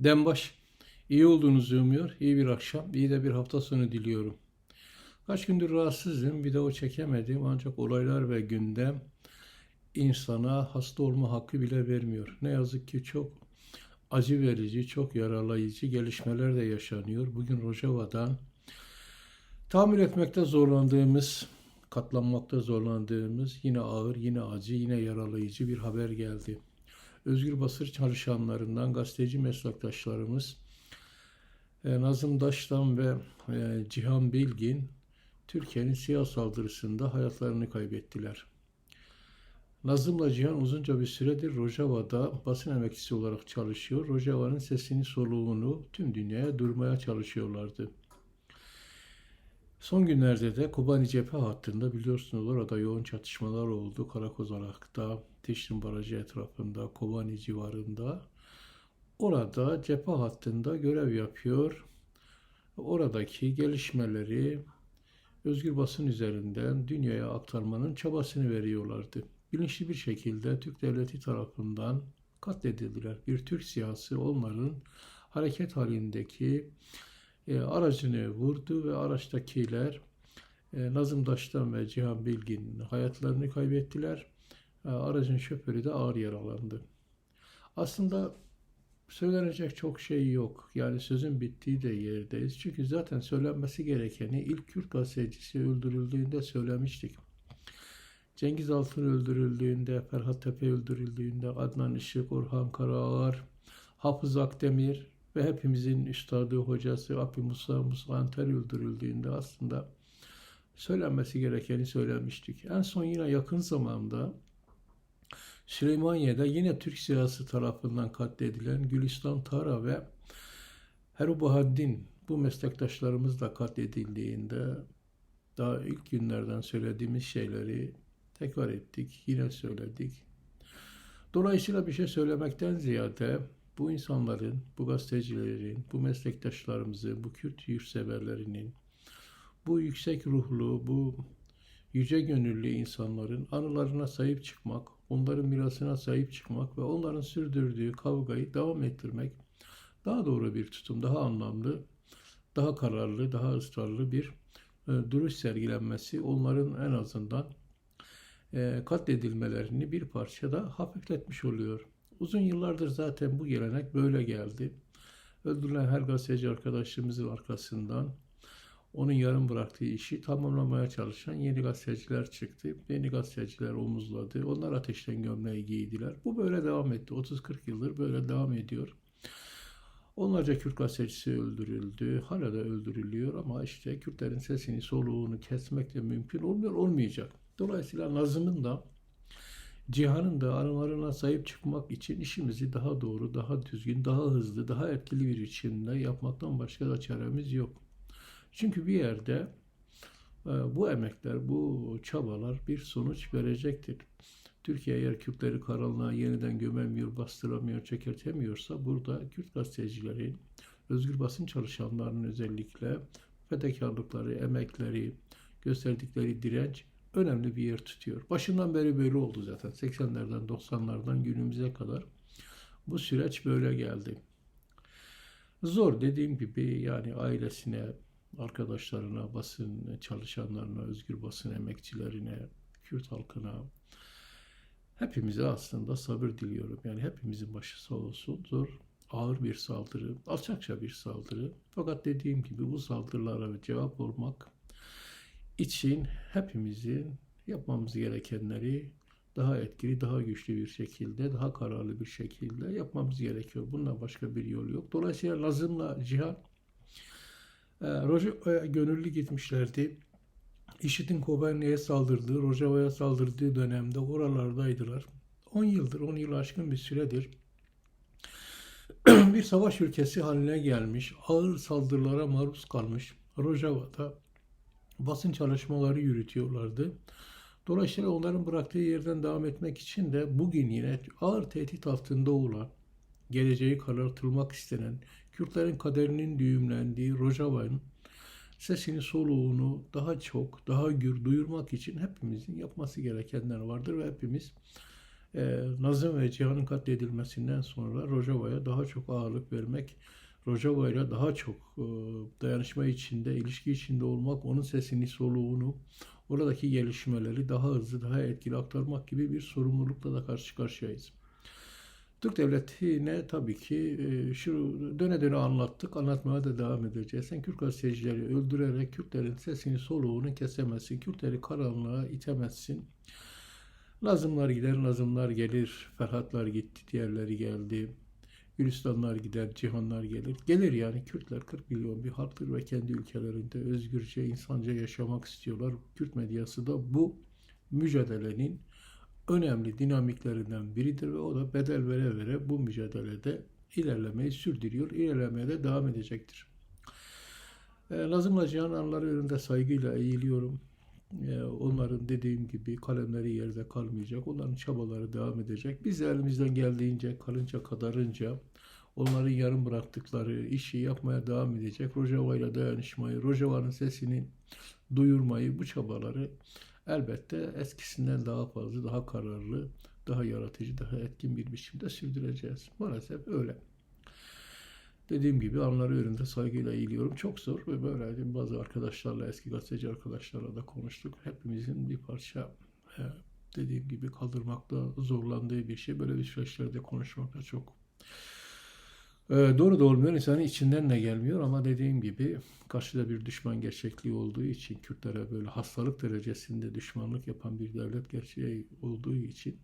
Dembaş. İyi olduğunuzu umuyor. İyi bir akşam, iyi de bir hafta sonu diliyorum. Kaç gündür rahatsızım. Video çekemedim. Ancak olaylar ve gündem insana hasta olma hakkı bile vermiyor. Ne yazık ki çok acı verici, çok yaralayıcı gelişmeler de yaşanıyor. Bugün Rojava'dan tahammül etmekte zorlandığımız, katlanmakta zorlandığımız yine ağır, yine acı, yine yaralayıcı bir haber geldi. Özgür basır çalışanlarından gazeteci meslektaşlarımız e, Nazım Daştan ve e, Cihan Bilgin Türkiye'nin siyah saldırısında hayatlarını kaybettiler. Nazım'la Cihan uzunca bir süredir Rojava'da basın emekçisi olarak çalışıyor. Rojava'nın sesini soluğunu tüm dünyaya durmaya çalışıyorlardı. Son günlerde de Kobani cephe hattında biliyorsunuz orada yoğun çatışmalar oldu. Karakozalak'ta, Teşrin Barajı etrafında, Kobani civarında. Orada cephe hattında görev yapıyor. Oradaki gelişmeleri özgür basın üzerinden dünyaya aktarmanın çabasını veriyorlardı. Bilinçli bir şekilde Türk devleti tarafından katledildiler. Bir Türk siyasi onların hareket halindeki e, aracını vurdu ve araçtakiler e, Nazım Daştan ve Cihan Bilgin hayatlarını kaybettiler. E, aracın şoförü de ağır yaralandı. Aslında söylenecek çok şey yok. Yani sözün bittiği de yerdeyiz. Çünkü zaten söylenmesi gerekeni ilk Kürt gazetecisi öldürüldüğünde söylemiştik. Cengiz Altın öldürüldüğünde, Ferhat Tepe öldürüldüğünde, Adnan Işık, Orhan Karaağar, Hafız Akdemir ve hepimizin üstadı hocası Abi Musa, Musa Anter öldürüldüğünde aslında söylenmesi gerekeni söylemiştik. En son yine yakın zamanda Süleymaniye'de yine Türk siyasi tarafından katledilen Gülistan Tara ve Herubahaddin bu meslektaşlarımız da katledildiğinde daha ilk günlerden söylediğimiz şeyleri tekrar ettik, yine söyledik. Dolayısıyla bir şey söylemekten ziyade bu insanların, bu gazetecilerin, bu meslektaşlarımızı, bu Kürt yurtseverlerinin, bu yüksek ruhlu, bu yüce gönüllü insanların anılarına sahip çıkmak, onların mirasına sahip çıkmak ve onların sürdürdüğü kavgayı devam ettirmek daha doğru bir tutum, daha anlamlı, daha kararlı, daha ısrarlı bir e, duruş sergilenmesi onların en azından e, katledilmelerini bir parça da hafifletmiş oluyor. Uzun yıllardır zaten bu gelenek böyle geldi. Öldürülen her gazeteci arkadaşımızın arkasından onun yarım bıraktığı işi tamamlamaya çalışan yeni gazeteciler çıktı. Yeni gazeteciler omuzladı. Onlar ateşten gömleği giydiler. Bu böyle devam etti. 30-40 yıldır böyle devam ediyor. Onlarca Kürt gazetecisi öldürüldü. Hala da öldürülüyor ama işte Kürtlerin sesini, soluğunu kesmek de mümkün olmuyor, olmayacak. Dolayısıyla Nazım'ın da Cihan'ın da anılarına sahip çıkmak için işimizi daha doğru, daha düzgün, daha hızlı, daha etkili bir biçimde yapmaktan başka da çaremiz yok. Çünkü bir yerde e, bu emekler, bu çabalar bir sonuç verecektir. Türkiye eğer Kürtleri karanlığa yeniden gömemiyor, bastıramıyor, çekertemiyorsa burada Kürt gazetecilerin, özgür basın çalışanlarının özellikle fedakarlıkları, emekleri, gösterdikleri direnç önemli bir yer tutuyor. Başından beri böyle oldu zaten. 80'lerden 90'lardan günümüze kadar bu süreç böyle geldi. Zor dediğim gibi yani ailesine, arkadaşlarına, basın çalışanlarına, özgür basın emekçilerine, Kürt halkına, hepimize aslında sabır diliyorum. Yani hepimizin başı sağ olsun. Zor, ağır bir saldırı, alçakça bir saldırı. Fakat dediğim gibi bu saldırılara cevap olmak için hepimizin yapmamız gerekenleri daha etkili, daha güçlü bir şekilde, daha kararlı bir şekilde yapmamız gerekiyor. Bundan başka bir yol yok. Dolayısıyla Nazım'la Cihan Rojava'ya gönüllü gitmişlerdi. IŞİD'in Kobani'ye saldırdığı, Rojava'ya saldırdığı dönemde oralardaydılar. 10 yıldır, 10 yıl aşkın bir süredir bir savaş ülkesi haline gelmiş, ağır saldırılara maruz kalmış Rojava'da basın çalışmaları yürütüyorlardı. Dolayısıyla onların bıraktığı yerden devam etmek için de bugün yine ağır tehdit altında olan, geleceği karartılmak istenen, Kürtlerin kaderinin düğümlendiği Rojava'nın sesini soluğunu daha çok, daha gür duyurmak için hepimizin yapması gerekenler vardır ve hepimiz e, Nazım ve Cihan'ın katledilmesinden sonra Rojava'ya daha çok ağırlık vermek, Rojava daha çok e, dayanışma içinde, ilişki içinde olmak, onun sesini, soluğunu, oradaki gelişmeleri daha hızlı, daha etkili aktarmak gibi bir sorumlulukla da karşı karşıyayız. Türk devletine tabii ki e, şu döne döne anlattık, anlatmaya da devam edeceğiz. Sen Kürt gazetecileri öldürerek Kürtlerin sesini, soluğunu kesemezsin, Kürtleri karanlığa itemezsin. Lazımlar gider, lazımlar gelir. Ferhatlar gitti, diğerleri geldi. Gülistanlar gider, cihanlar gelir. Gelir yani Kürtler 40 milyon bir halktır ve kendi ülkelerinde özgürce, insanca yaşamak istiyorlar. Kürt medyası da bu mücadelenin önemli dinamiklerinden biridir ve o da bedel vere vere bu mücadelede ilerlemeyi sürdürüyor, ilerlemeye de devam edecektir. E, Nazım'la Cihan anları önünde saygıyla eğiliyorum. E, onların dediğim gibi kalemleri yerde kalmayacak. Onların çabaları devam edecek. Biz de elimizden geldiğince, kalınca kadarınca onların yarım bıraktıkları işi yapmaya devam edecek. Rojava ile dayanışmayı, Rojava'nın sesini duyurmayı, bu çabaları elbette eskisinden daha fazla, daha kararlı, daha yaratıcı, daha etkin bir biçimde sürdüreceğiz. Maalesef öyle. Dediğim gibi anları önünde saygıyla eğiliyorum. Çok zor ve böyle bazı arkadaşlarla, eski gazeteci arkadaşlarla da konuştuk. Hepimizin bir parça e, dediğim gibi kaldırmakta zorlandığı bir şey. Böyle bir süreçlerde konuşmak çok doğru da olmuyor. İnsanın içinden de gelmiyor ama dediğim gibi karşıda bir düşman gerçekliği olduğu için Kürtlere böyle hastalık derecesinde düşmanlık yapan bir devlet gerçeği olduğu için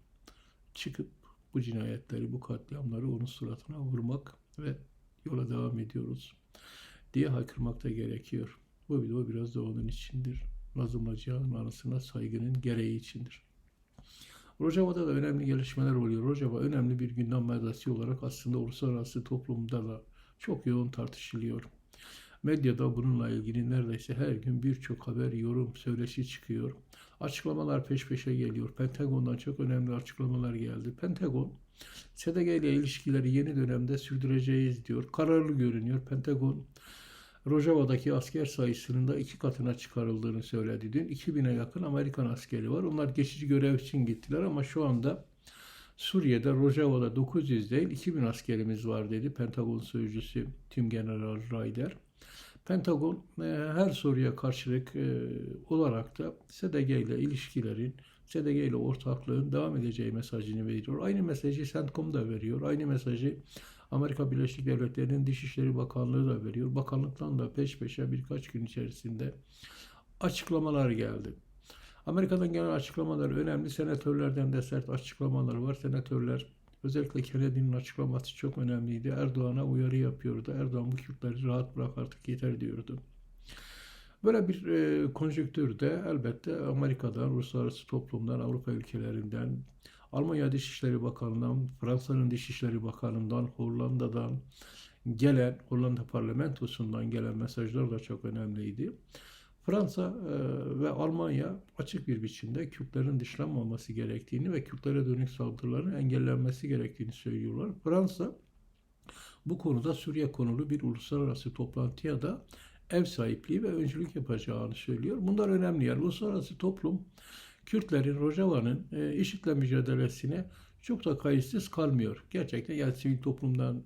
çıkıp bu cinayetleri, bu katliamları onun suratına vurmak ve yola devam ediyoruz diye haykırmak da gerekiyor. Bu video biraz da onun içindir. Nazım Cihan'ın anısına saygının gereği içindir. Rojava'da da önemli gelişmeler oluyor. Rojava önemli bir gündem maddesi olarak aslında uluslararası toplumda da çok yoğun tartışılıyor. Medyada bununla ilgili neredeyse her gün birçok haber, yorum, söyleşi çıkıyor. Açıklamalar peş peşe geliyor. Pentagon'dan çok önemli açıklamalar geldi. Pentagon, SDG ile ilişkileri yeni dönemde sürdüreceğiz diyor. Kararlı görünüyor. Pentagon, Rojava'daki asker sayısının da iki katına çıkarıldığını söyledi dün. 2000'e yakın Amerikan askeri var. Onlar geçici görev için gittiler ama şu anda Suriye'de Rojava'da 900 değil 2000 askerimiz var dedi Pentagon sözcüsü Tim General Ryder. Pentagon e, her soruya karşılık e, olarak da SDG ile ilişkilerin, SDG ile ortaklığın devam edeceği mesajını veriyor. Aynı mesajı CENTCOM da veriyor. Aynı mesajı Amerika Birleşik Devletleri'nin Dışişleri Bakanlığı da veriyor. Bakanlıktan da peş peşe birkaç gün içerisinde açıklamalar geldi. Amerika'dan gelen açıklamalar önemli. Senatörlerden de sert açıklamalar var. Senatörler özellikle Kennedy'nin açıklaması çok önemliydi. Erdoğan'a uyarı yapıyordu. Erdoğan bu Kürtleri rahat bırak artık yeter diyordu. Böyle bir e, konjonktürde elbette Amerika'dan, uluslararası toplumdan, Avrupa ülkelerinden, Almanya Dışişleri Bakanı'ndan, Fransa'nın Dışişleri Bakanı'ndan, Hollanda'dan gelen, Hollanda parlamentosundan gelen mesajlar da çok önemliydi. Fransa e, ve Almanya açık bir biçimde Kürtlerin dışlanmaması gerektiğini ve Kürtlere dönük saldırıların engellenmesi gerektiğini söylüyorlar. Fransa bu konuda Suriye konulu bir uluslararası toplantıya da ev sahipliği ve öncülük yapacağını söylüyor. Bunlar önemli. Yani uluslararası toplum Kürtlerin, Rojava'nın e, IŞİD'le mücadelesine çok da kayıtsız kalmıyor. Gerçekten yani sivil toplumdan,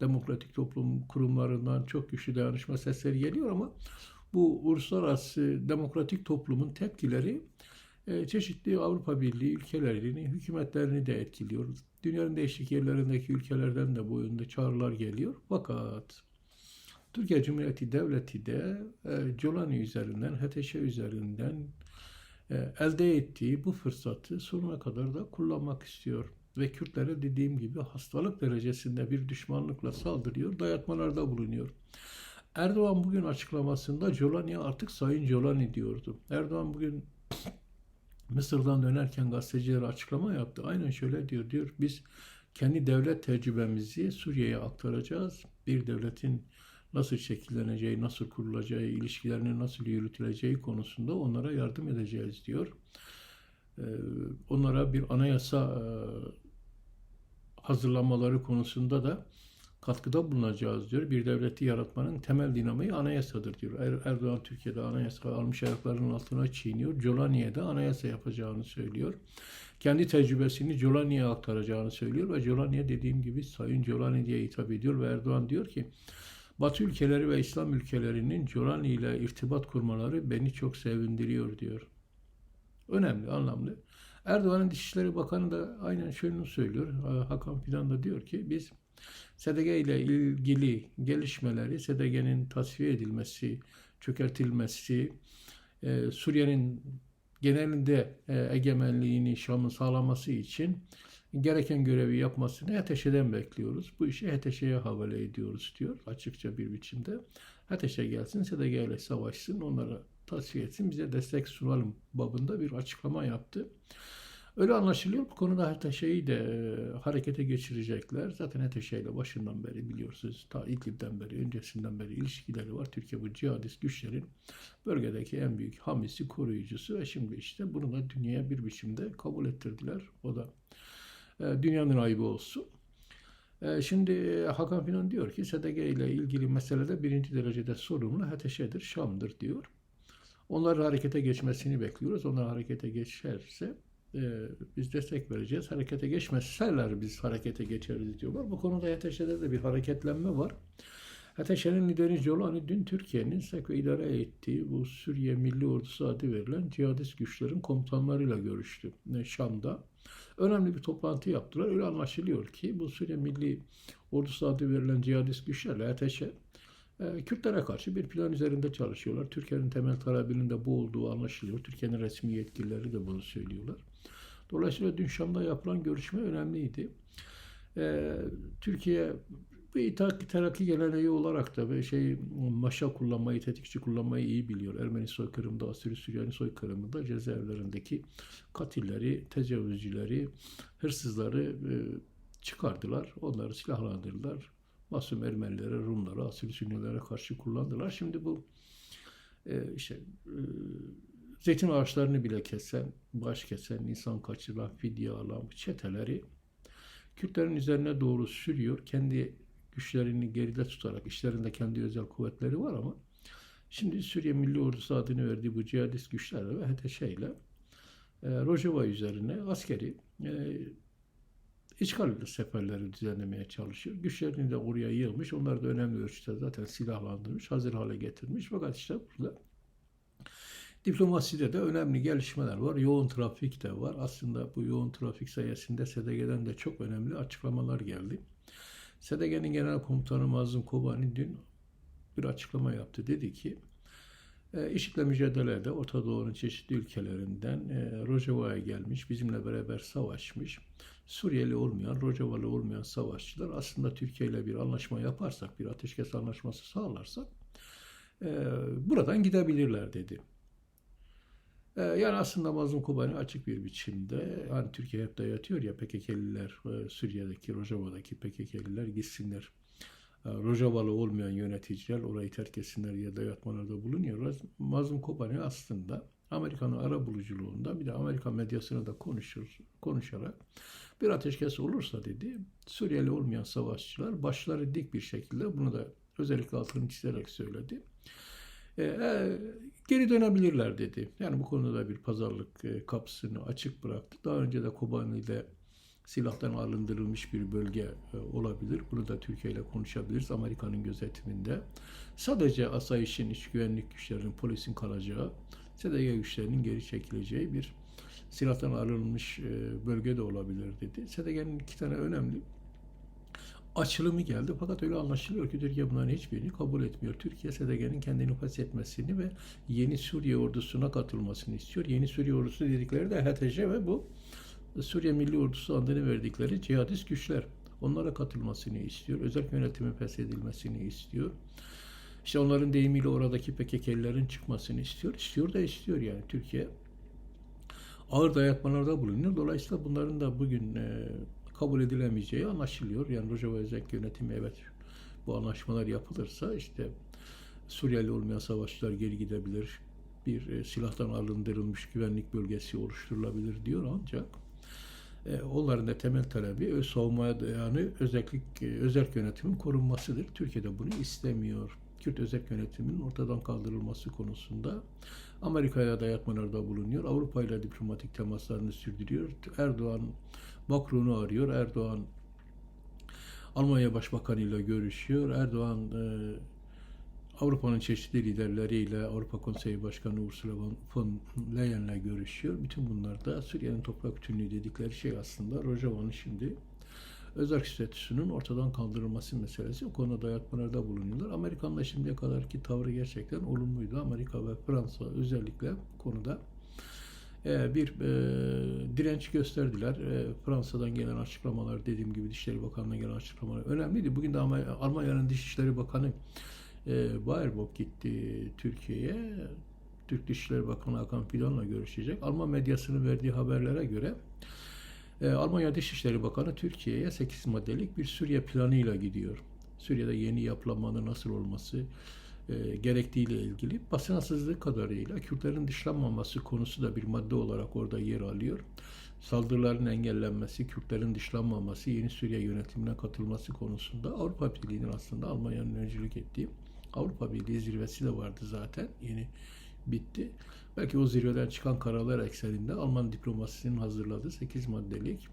demokratik toplum kurumlarından çok güçlü dayanışma sesleri geliyor ama bu uluslararası demokratik toplumun tepkileri e, çeşitli Avrupa Birliği ülkelerini, hükümetlerini de etkiliyor. Dünyanın değişik yerlerindeki ülkelerden de bu yönde çağrılar geliyor. Fakat Türkiye Cumhuriyeti Devleti de e, Colani üzerinden, HTŞ üzerinden e, elde ettiği bu fırsatı sonuna kadar da kullanmak istiyor. Ve Kürtlere dediğim gibi hastalık derecesinde bir düşmanlıkla saldırıyor, dayatmalarda bulunuyor. Erdoğan bugün açıklamasında Jolani artık Sayın Jolani diyordu. Erdoğan bugün Mısır'dan dönerken gazetecilere açıklama yaptı. Aynen şöyle diyor. Diyor biz kendi devlet tecrübemizi Suriye'ye aktaracağız. Bir devletin nasıl şekilleneceği, nasıl kurulacağı, ilişkilerinin nasıl yürütüleceği konusunda onlara yardım edeceğiz diyor. Ee, onlara bir anayasa e, hazırlamaları konusunda da katkıda bulunacağız diyor. Bir devleti yaratmanın temel dinamiği anayasadır diyor. Er- Erdoğan Türkiye'de anayasa almış ayaklarının altına çiğniyor. Jolaniye'de anayasa yapacağını söylüyor. Kendi tecrübesini Jolani'ye aktaracağını söylüyor ve Jolaniye dediğim gibi Sayın Jolani diye hitap ediyor ve Erdoğan diyor ki Batı ülkeleri ve İslam ülkelerinin Jolani ile irtibat kurmaları beni çok sevindiriyor diyor. Önemli, anlamlı. Erdoğan'ın Dışişleri Bakanı da aynen şöyle söylüyor. Hakan Fidan da diyor ki biz SDG ile ilgili gelişmeleri, SDG'nin tasfiye edilmesi, çökertilmesi, e, Suriye'nin genelinde e, egemenliğini Şam'ın sağlaması için gereken görevi yapmasını HTŞ'den bekliyoruz. Bu işi HTŞ'ye havale ediyoruz diyor açıkça bir biçimde. HTŞ gelsin, SDG ile savaşsın, onlara tasfiye etsin, bize destek sunalım babında bir açıklama yaptı. Öyle anlaşılıyor. Bu konuda HTŞ'yi de e, harekete geçirecekler. Zaten HTŞ ile başından beri biliyorsunuz, ta İdlib'den beri, öncesinden beri ilişkileri var. Türkiye bu cihadist güçlerin bölgedeki en büyük hamisi, koruyucusu ve şimdi işte bunu da dünyaya bir biçimde kabul ettirdiler. O da dünyanın ayıbı olsun. E, Şimdi e, Hakan Finan diyor ki SDG ile ilgili meselede birinci derecede sorumlu HTŞ'dir, Şam'dır diyor. Onların harekete geçmesini bekliyoruz. Onlar harekete geçerse e, biz destek vereceğiz. Harekete geçmezseler biz harekete geçeriz diyorlar. Bu konuda HTŞ'de de bir hareketlenme var. HTŞ'nin lideri Jolani dün Türkiye'nin SEK idare ettiği bu Suriye Milli Ordusu adı verilen cihadist güçlerin komutanlarıyla görüştü e, Şam'da. Önemli bir toplantı yaptılar. Öyle anlaşılıyor ki bu Suriye Milli Ordusu adı verilen cihadist güçlerle HTŞ e, Kürtlere karşı bir plan üzerinde çalışıyorlar. Türkiye'nin temel talebinin de bu olduğu anlaşılıyor. Türkiye'nin resmi yetkilileri de bunu söylüyorlar. Dolayısıyla dün Şam'da yapılan görüşme önemliydi. Ee, Türkiye bir itaat terakki geleneği olarak da ve şey maşa kullanmayı, tetikçi kullanmayı iyi biliyor. Ermeni soykırımında, Asiri Süryani soykırımında cezaevlerindeki katilleri, tecavüzcüleri, hırsızları e, çıkardılar. Onları silahlandırdılar. Masum Ermenilere, Rumlara, Asiri Sünnilere karşı kullandılar. Şimdi bu e, işte e, zeytin ağaçlarını bile kesen, baş kesen, insan kaçıran, fidye alan çeteleri Kürtlerin üzerine doğru sürüyor. Kendi güçlerini geride tutarak, işlerinde kendi özel kuvvetleri var ama şimdi Suriye Milli Ordusu adını verdiği bu cihadist güçlerle ve HTŞ ile e, Rojava üzerine askeri e, işgal seferleri düzenlemeye çalışıyor. Güçlerini de oraya yığmış. Onlar da önemli ölçüde zaten silahlandırmış, hazır hale getirmiş. Fakat işte burada Diplomaside de önemli gelişmeler var. Yoğun trafik de var. Aslında bu yoğun trafik sayesinde SDG'den de çok önemli açıklamalar geldi. SDG'nin genel komutanı Mazlum Kobani dün bir açıklama yaptı. Dedi ki e, IŞİD'le mücadelede Orta Doğu'nun çeşitli ülkelerinden e, Rojava'ya gelmiş, bizimle beraber savaşmış, Suriyeli olmayan, Rojavalı olmayan savaşçılar aslında Türkiye ile bir anlaşma yaparsak, bir ateşkes anlaşması sağlarsak e, buradan gidebilirler dedi. Ee, Yani aslında Mazlum Kobani açık bir biçimde hani Türkiye hep dayatıyor ya PKK'liler e, Suriye'deki Rojava'daki PKK'liler gitsinler. E, Rojavalı olmayan yöneticiler orayı terk etsinler diye dayatmalarda bulunuyor. Mazlum Kobani aslında Amerika'nın ara buluculuğunda bir de Amerikan medyasına da konuşur, konuşarak bir ateşkes olursa dedi Suriyeli olmayan savaşçılar başları dik bir şekilde bunu da özellikle altını çizerek söyledi. E, e, geri dönebilirler dedi. Yani bu konuda da bir pazarlık e, kapısını açık bıraktı. Daha önce de Kobani'de silahtan arındırılmış bir bölge olabilir. Bunu da Türkiye ile konuşabiliriz. Amerika'nın gözetiminde. Sadece asayişin, iç güvenlik güçlerinin, polisin kalacağı, SDG güçlerinin geri çekileceği bir silahtan arınmış bölge de olabilir dedi. SDG'nin iki tane önemli açılımı geldi. Fakat öyle anlaşılıyor ki Türkiye bunların hiçbirini kabul etmiyor. Türkiye SDG'nin kendini feshetmesini ve yeni Suriye ordusuna katılmasını istiyor. Yeni Suriye ordusu dedikleri de HTŞ ve bu Suriye Milli Ordusu adını verdikleri cihadist güçler. Onlara katılmasını istiyor. Özel yönetimin feshedilmesini istiyor. İşte onların deyimiyle oradaki PKK'lilerin çıkmasını istiyor. İstiyor da istiyor yani Türkiye ağır dayatmalarda bulunuyor. Dolayısıyla bunların da bugün e, kabul edilemeyeceği anlaşılıyor. Yani Rojava Özel Yönetimi evet bu anlaşmalar yapılırsa işte Suriyeli olmayan savaşçılar geri gidebilir. Bir e, silahtan arındırılmış güvenlik bölgesi oluşturulabilir diyor ancak E, onların da temel talebi ö- savunmaya dayanı özellik e, özerk yönetimin korunmasıdır. Türkiye'de bunu istemiyor. Kürt özerk yönetiminin ortadan kaldırılması konusunda Amerika'ya dayatmalarda bulunuyor. Avrupa ile diplomatik temaslarını sürdürüyor. Erdoğan Macron'u arıyor. Erdoğan Almanya Başbakanı ile görüşüyor. Erdoğan e, Avrupa'nın çeşitli liderleriyle Avrupa Konseyi Başkanı Ursula von Leyen'le görüşüyor. Bütün bunlar da Suriye'nin toprak bütünlüğü dedikleri şey aslında Rojava'nın şimdi özel statüsünün ortadan kaldırılması meselesi. O konuda dayatmalarda bulunuyorlar. Amerikan'la şimdiye kadarki tavrı gerçekten olumluydu. Amerika ve Fransa özellikle konuda e, bir e, direnç gösterdiler. E, Fransa'dan gelen açıklamalar dediğim gibi Dışişleri Bakanı'ndan gelen açıklamalar önemliydi. Bugün de Almanya- Almanya'nın Dışişleri Bakanı e, Baerbock gitti Türkiye'ye. Türk Dışişleri Bakanı Hakan Fidan'la görüşecek. Alman medyasının verdiği haberlere göre e, Almanya Dışişleri Bakanı Türkiye'ye 8 maddelik bir Suriye planıyla gidiyor. Suriye'de yeni yapılanmanın nasıl olması e, gerektiğiyle ilgili basına sızdığı kadarıyla Kürtlerin dışlanmaması konusu da bir madde olarak orada yer alıyor. Saldırıların engellenmesi, Kürtlerin dışlanmaması, yeni Suriye yönetimine katılması konusunda Avrupa Birliği'nin aslında Almanya'nın öncülük ettiği Avrupa Birliği zirvesi de vardı zaten. Yeni bitti. Belki o zirveden çıkan kararlar ekseninde Alman diplomasisinin hazırladığı 8 maddelik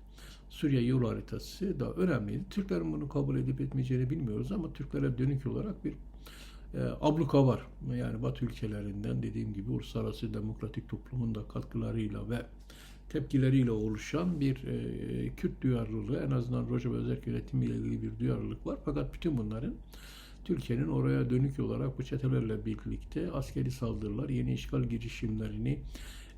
Suriye yol haritası da önemliydi. Türklerin bunu kabul edip etmeyeceğini bilmiyoruz ama Türklere dönük olarak bir e, abluka var. Yani Batı ülkelerinden dediğim gibi uluslararası demokratik toplumun da katkılarıyla ve tepkileriyle oluşan bir e, Kürt duyarlılığı en azından Rojava Özerk yönetimiyle ilgili bir duyarlılık var. Fakat bütün bunların Türkiye'nin oraya dönük olarak bu çetelerle birlikte askeri saldırılar, yeni işgal girişimlerini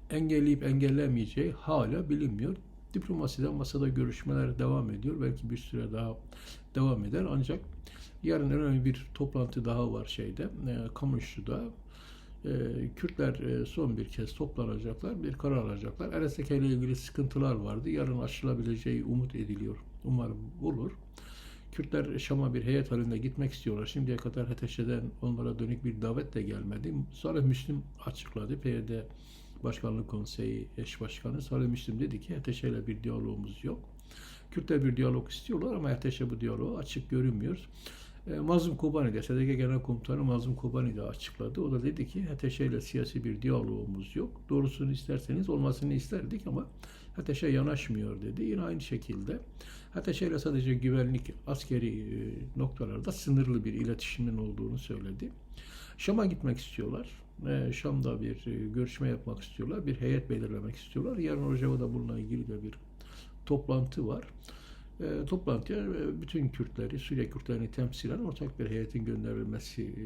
engelleyip engellemeyeceği hala bilinmiyor. Diplomasiden masada görüşmeler devam ediyor. Belki bir süre daha devam eder. Ancak yarın önemli bir toplantı daha var şeyde, e, Kamışlı'da. E, Kürtler e, son bir kez toplanacaklar, bir karar alacaklar. RSK ile ilgili sıkıntılar vardı. Yarın aşılabileceği umut ediliyor. Umarım olur. Kürtler Şam'a bir heyet halinde gitmek istiyorlar. Şimdiye kadar HTŞ'den onlara dönük bir davet de gelmedi. Salih Müslim açıkladı. PYD Başkanlık Konseyi eş başkanı Salih Müslim dedi ki HTŞ ile bir diyalogumuz yok. Kürtler bir diyalog istiyorlar ama HTŞ bu diyaloğu açık görünmüyor. E, Mazlum Kobani de, SDG Genel Komutanı Mazlum Kobani de açıkladı. O da dedi ki HTŞ ile siyasi bir diyalogumuz yok. Doğrusunu isterseniz olmasını isterdik ama HTŞ yanaşmıyor dedi. Yine aynı şekilde HTŞ ile sadece güvenlik askeri e, noktalarda sınırlı bir iletişimin olduğunu söyledi. Şam'a gitmek istiyorlar. E, Şam'da bir e, görüşme yapmak istiyorlar. Bir heyet belirlemek istiyorlar. Yarın Rojava'da bununla ilgili de bir toplantı var. E, toplantıya e, bütün Kürtleri, Suriye Kürtlerini temsilen ortak bir heyetin gönderilmesi e,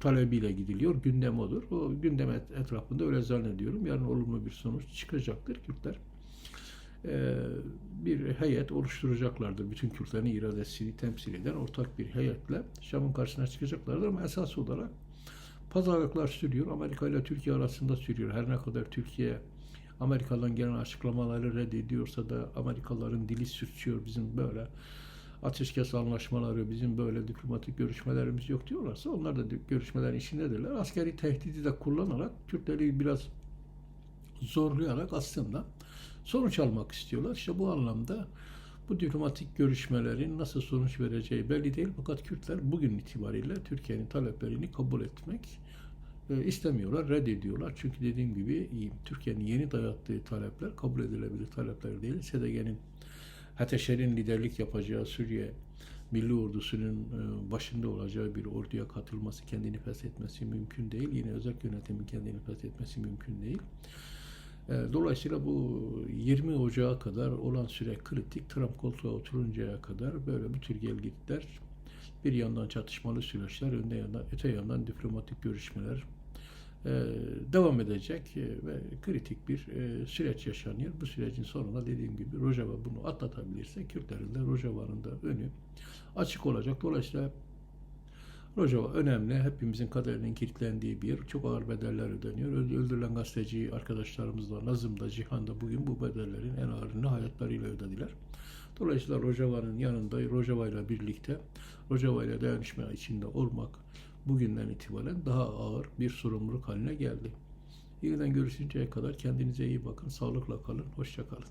talebiyle gidiliyor. Gündem odur. O gündem et- etrafında öyle zannediyorum. Yarın olumlu bir sonuç çıkacaktır. Kürtler e, bir heyet oluşturacaklardır. Bütün Kürtlerin iradesini temsil eden ortak bir heyetle Şam'ın karşısına çıkacaklardır. Ama esas olarak pazarlıklar sürüyor. Amerika ile Türkiye arasında sürüyor. Her ne kadar Türkiye Amerika'dan gelen açıklamaları reddediyorsa da Amerikalıların dili sürçüyor. Bizim böyle ateşkes anlaşmaları, bizim böyle diplomatik görüşmelerimiz yok diyorlarsa onlar da görüşmelerin içindedirler. Askeri tehdidi de kullanarak Kürtleri biraz zorlayarak aslında sonuç almak istiyorlar. İşte bu anlamda bu diplomatik görüşmelerin nasıl sonuç vereceği belli değil. Fakat Kürtler bugün itibariyle Türkiye'nin taleplerini kabul etmek istemiyorlar, reddediyorlar. Çünkü dediğim gibi Türkiye'nin yeni dayattığı talepler kabul edilebilir talepler değil. SDG'nin HTŞ'nin liderlik yapacağı Suriye Milli Ordusu'nun e, başında olacağı bir orduya katılması, kendini feshetmesi mümkün değil. Yine özel yönetimin kendini feshetmesi mümkün değil. E, Dolayısıyla bu 20 Ocağı kadar olan süre kritik. Trump koltuğa oturuncaya kadar böyle bir tür gelgitler bir yandan çatışmalı süreçler, öte yandan diplomatik görüşmeler e, devam edecek e, ve kritik bir e, süreç yaşanıyor. Bu sürecin sonunda dediğim gibi Rojava bunu atlatabilirse Kürtlerin de Rojava'nın da önü açık olacak. Dolayısıyla Rojava önemli. Hepimizin kaderinin kilitlendiği bir yer. Çok ağır bedeller ödeniyor. Öl- Öldürülen gazeteci arkadaşlarımız da Nazım'da, Cihan'da bugün bu bedellerin en ağırını hayatlarıyla ödediler. Dolayısıyla Rojava'nın yanında Rojava ile birlikte Rojava ile dayanışma içinde olmak bugünden itibaren daha ağır bir sorumluluk haline geldi. Yeniden görüşünceye kadar kendinize iyi bakın, sağlıkla kalın, hoşça kalın.